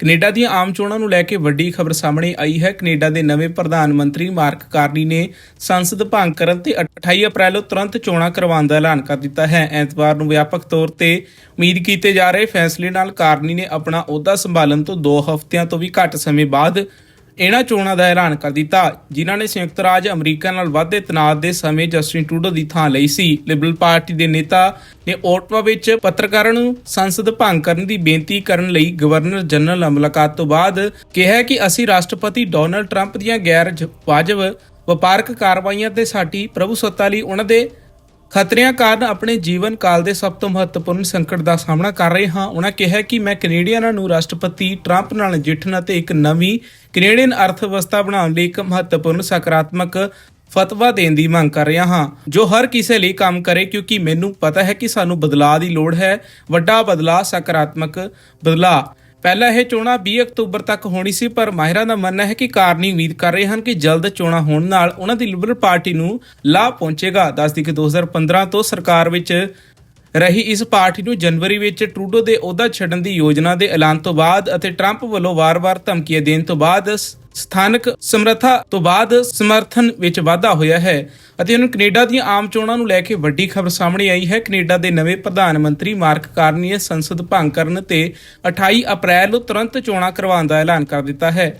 Canada ਦੀਆਂ ਆਮ ਚੋਣਾਂ ਨੂੰ ਲੈ ਕੇ ਵੱਡੀ ਖਬਰ ਸਾਹਮਣੇ ਆਈ ਹੈ। ਕੈਨੇਡਾ ਦੇ ਨਵੇਂ ਪ੍ਰਧਾਨ ਮੰਤਰੀ ਮਾਰਕ ਕਾਰਨੀ ਨੇ ਸੰਸਦ ਭੰਗ ਕਰਨ ਤੇ 28 ਅਪ੍ਰੈਲ ਨੂੰ ਤੁਰੰਤ ਚੋਣਾਂ ਕਰਵਾਉਣ ਦਾ ਐਲਾਨ ਕਰ ਦਿੱਤਾ ਹੈ। ਐਤਵਾਰ ਨੂੰ ਵਿਆਪਕ ਤੌਰ ਤੇ ਉਮੀਦ ਕੀਤੇ ਜਾ ਰਹੇ ਫੈਸਲੇ ਨਾਲ ਕਾਰਨੀ ਨੇ ਆਪਣਾ ਅਹੁਦਾ ਸੰਭਾਲਣ ਤੋਂ 2 ਹਫ਼ਤਿਆਂ ਤੋਂ ਵੀ ਘੱਟ ਸਮੇਂ ਬਾਅਦ ਇਹਨਾਂ ਚੋਣਾਂ ਦਾ ਐਲਾਨ ਕਰ ਦਿੱਤਾ, ਜਿਨ੍ਹਾਂ ਨੇ ਸੰਯੁਕਤ ਰਾਜ ਅਮਰੀਕਾ ਨਾਲ ਵਾਧੇ ਤਣਾਅ ਦੇ ਸਮੇਂ ਜਸਟਿਨ ਟਰੂਡੋ ਦੀ ਥਾਂ ਲਈ ਸੀ। ਲਿਬਰਲ ਪਾਰਟੀ ਦੇ ਨੇਤਾ ਨੇ ਓਟਵਾ ਵਿੱਚ ਪੱਤਰਕਾਰਾਂ ਨੂੰ ਸੰਸਦ ਭੰਗ ਕਰਨ ਦੀ ਬੇਨਤੀ ਕਰਨ ਲਈ ਗਵਰਨਰ ਜਨਰਲ ਨਾਲ ਮੁਲਾਕਾਤ ਤੋਂ ਬਾਅਦ ਕਿਹਾ ਕਿ ਅਸੀਂ ਰਾਸ਼ਟਰਪਤੀ ਡੋਨਲਡ ਟਰੰਪ ਦੀਆਂ ਗੈਰ ਵਾਜਬ ਵਪਾਰਕ ਕਾਰਵਾਈਆਂ ਤੇ ਸਾਡੀ ਪ੍ਰਭੂਸੱਤਾ ਲਈ ਉਹਨਾਂ ਦੇ ਖਤਰਿਆਂ ਕਾਰਨ ਆਪਣੇ ਜੀਵਨ ਕਾਲ ਦੇ ਸਭ ਤੋਂ ਮਹੱਤਵਪੂਰਨ ਸੰਕਟ ਦਾ ਸਾਹਮਣਾ ਕਰ ਰਹੇ ਹਾਂ। ਉਹਨਾਂ ਕਿਹਾ ਕਿ ਮੈਂ ਕੈਨੇਡੀਅਨਾਂ ਨੂੰ ਰਾਸ਼ਟਰਪਤੀ ਟਰੰਪ ਨਾਲ ਨਜਿੱਠਣ ਅਤੇ ਇੱਕ ਨਵੀਂ ਕੈਨੇਡੀਅਨ ਅਰਥ ਵਿਵਸਥਾ ਬਣਾਉਣ ਲਈ ਇੱਕ ਮਹੱਤਵਪੂਰਨ ਸਕਾਰਾਤਮਕ ਫਤਵਾ ਦੇਣ ਦੀ ਮੰਗ ਕਰ ਰਿਹਾ ਹਾਂ। ਜੋ ਹਰ ਕਿਸੇ ਲਈ ਕੰਮ ਕਰੇ ਕਿਉਂਕਿ ਮੈਨੂੰ ਪਤਾ ਹੈ ਕਿ ਸਾਨੂੰ ਬਦਲਾਅ ਦੀ ਲੋੜ ਹੈ। ਵੱਡਾ ਬਦਲਾਅ, ਸਕਾਰਾਤਮਕ ਬਦਲਾਅ। ਪਹਿਲਾਂ ਇਹ ਚੋਣਾਂ 20 ਅਕਤੂਬਰ ਤੱਕ ਹੋਣੀ ਸੀ, ਪਰ ਮਾਹਿਰਾਂ ਦਾ ਮੰਨਣਾ ਹੈ ਕਿ ਕਾਰਨੀ ਉਮੀਦ ਕਰ ਰਹੇ ਹਨ ਕਿ ਜਲਦ ਚੋਣਾਂ ਹੋਣ ਨਾਲ ਉਹਨਾਂ ਦੀ ਲਿਬਰਲ ਪਾਰਟੀ ਨੂੰ ਲਾਭ ਪਹੁੰਚੇਗਾ। ਦੱਸਦੀ ਕਿ 2015 ਤੋਂ ਸਰਕਾਰ ਵਿੱਚ ਰਹੀ ਇਸ ਪਾਰਟੀ ਨੂੰ ਜਨਵਰੀ ਵਿੱਚ ਟਰੂਡੋ ਦੇ ਅਹੁਦਾ ਛੱਡਣ ਦੀ ਯੋਜਨਾ ਦੇ ਐਲਾਨ ਤੋਂ ਬਾਅਦ ਅਤੇ ਟਰੰਪ ਵੱਲੋਂ ਵਾਰ-ਵਾਰ ਧਮਕੀਆਂ ਦੇਣ ਤੋਂ ਬਾਅਦ ਸ- ਸਥਾਨਕ ਸਮਰੱਥਾ ਤੋਂ ਬਾਅਦ ਸਮਰਥਨ ਵਿੱਚ ਵਾਧਾ ਹੋਇਆ ਹੈ ਅਤੇ ਹੁਣ ਕੈਨੇਡਾ ਦੀਆਂ ਆਮ ਚੋਣਾਂ ਨੂੰ ਲੈ ਕੇ ਵੱਡੀ ਖਬਰ ਸਾਹਮਣੇ ਆਈ ਹੈ। ਕੈਨੇਡਾ ਦੇ ਨਵੇਂ ਪ੍ਰਧਾਨ ਮੰਤਰੀ ਮਾਰਕ ਕਾਰਨੀ ਸੰਸਦ ਭੰਗ ਕਰਨ ਤੇ 28 ਅਪ੍ਰੈਲ ਨੂੰ ਤੁਰੰਤ ਚੋਣਾਂ ਕਰਵਾਉਣ ਦਾ ਐਲਾਨ ਕਰ ਦਿੱਤਾ ਹੈ।